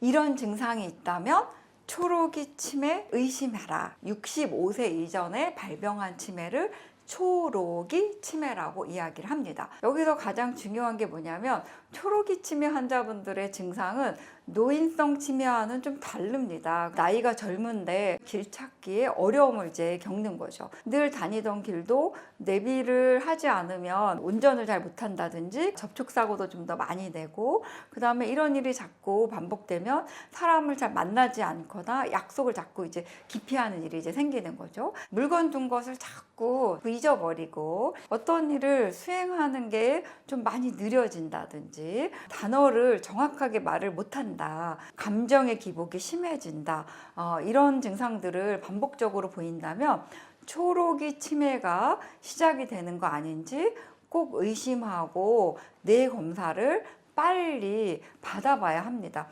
이런 증상이 있다면 초록이 치매 의심해라. 65세 이전에 발병한 치매를 초록이 치매라고 이야기를 합니다. 여기서 가장 중요한 게 뭐냐면 초록이 치매 환자분들의 증상은 노인성 치매와는 좀 다릅니다. 나이가 젊은데 길 찾기에 어려움을 이제 겪는 거죠. 늘 다니던 길도 내비를 하지 않으면 운전을 잘 못한다든지 접촉사고도 좀 더 많이 내고 그 다음에 이런 일이 자꾸 반복되면 사람을 잘 만나지 않거나 약속을 자꾸 이제 기피하는 일이 이제 생기는 거죠. 물건 둔 것을 자꾸 잊어버리고 어떤 일을 수행하는 게 좀 많이 느려진다든지 단어를 정확하게 말을 못한다. 감정의 기복이 심해진다. 어, 이런 증상들을 반복적으로 보인다면 초록이 치매가 시작이 되는 거 아닌지 꼭 의심하고 뇌 검사를 빨리 받아봐야 합니다.